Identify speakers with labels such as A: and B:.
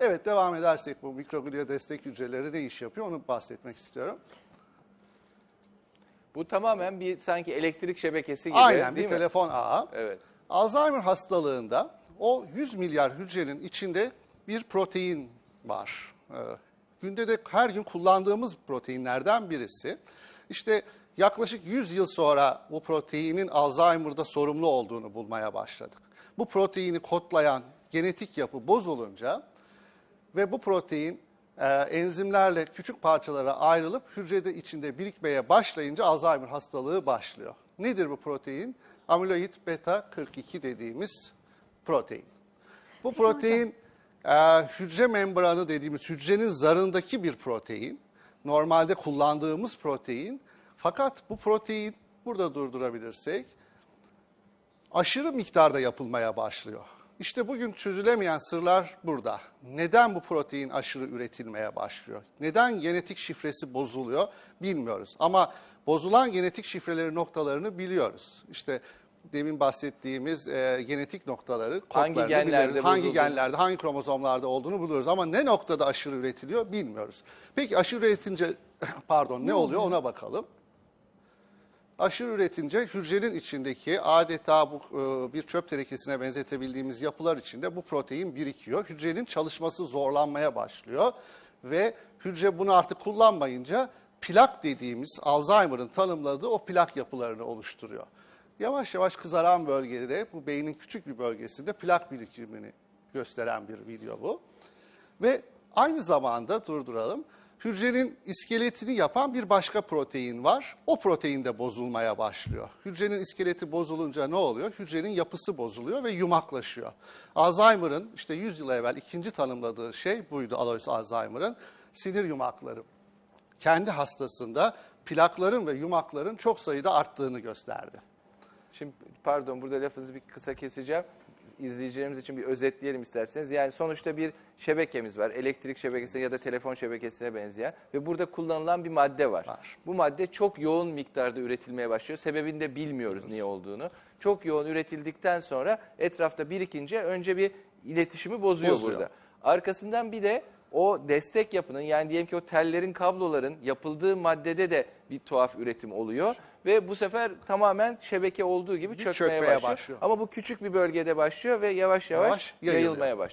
A: Evet devam edersek bu mikroglia destek hücreleri ne iş yapıyor onu bahsetmek istiyorum.
B: Bu tamamen bir sanki elektrik şebekesi gibi
A: Aynen bir
B: değil mi?
A: telefon ağı.
B: Evet.
A: Alzheimer hastalığında o 100 milyar hücrenin içinde bir protein var. Ee, günde de her gün kullandığımız proteinlerden birisi. İşte yaklaşık 100 yıl sonra bu proteinin Alzheimer'da sorumlu olduğunu bulmaya başladık. Bu proteini kodlayan genetik yapı bozulunca ve bu protein e, enzimlerle küçük parçalara ayrılıp hücrede içinde birikmeye başlayınca Alzheimer hastalığı başlıyor. Nedir bu protein? Amiloid beta 42 dediğimiz protein. Bu protein e, hücre membranı dediğimiz hücrenin zarındaki bir protein. Normalde kullandığımız protein. Fakat bu protein burada durdurabilirsek aşırı miktarda yapılmaya başlıyor. İşte bugün çözülemeyen sırlar burada. Neden bu protein aşırı üretilmeye başlıyor? Neden genetik şifresi bozuluyor bilmiyoruz. Ama bozulan genetik şifreleri noktalarını biliyoruz. İşte demin bahsettiğimiz e, genetik noktaları,
B: Hangi
A: kodlarını
B: genlerde
A: biliriz. hangi genlerde, hangi kromozomlarda olduğunu buluyoruz. Ama ne noktada aşırı üretiliyor bilmiyoruz. Peki aşırı üretince, pardon ne oluyor ona bakalım. Aşırı üretince hücrenin içindeki adeta bu e, bir çöp tenekesine benzetebildiğimiz yapılar içinde bu protein birikiyor. Hücrenin çalışması zorlanmaya başlıyor ve hücre bunu artık kullanmayınca plak dediğimiz Alzheimer'ın tanımladığı o plak yapılarını oluşturuyor. Yavaş yavaş kızaran bölgede bu beynin küçük bir bölgesinde plak birikimini gösteren bir video bu. Ve aynı zamanda durduralım. Hücrenin iskeletini yapan bir başka protein var. O protein de bozulmaya başlıyor. Hücrenin iskeleti bozulunca ne oluyor? Hücrenin yapısı bozuluyor ve yumaklaşıyor. Alzheimer'ın işte 100 yıl evvel ikinci tanımladığı şey buydu Alois Alzheimer'ın sinir yumakları. Kendi hastasında plakların ve yumakların çok sayıda arttığını gösterdi.
B: Şimdi pardon burada lafınızı bir kısa keseceğim. İzleyicilerimiz için bir özetleyelim isterseniz. Yani sonuçta bir şebekemiz var. Elektrik şebekesine ya da telefon şebekesine benzeyen. Ve burada kullanılan bir madde var.
A: Var.
B: Bu madde çok yoğun miktarda üretilmeye başlıyor. Sebebini de bilmiyoruz niye olduğunu. Çok yoğun üretildikten sonra etrafta birikince önce bir iletişimi bozuyor,
A: Bozuyor.
B: burada. Arkasından bir de o destek yapının yani diyelim ki o tellerin, kabloların yapıldığı maddede de bir tuhaf üretim oluyor. Ve bu sefer tamamen şebeke olduğu gibi
A: Bir
B: çökmeye
A: çökmeye
B: başlıyor.
A: başlıyor.
B: Ama bu küçük bir bölgede başlıyor ve yavaş yavaş,
A: Yavaş
B: yayılmaya başlıyor.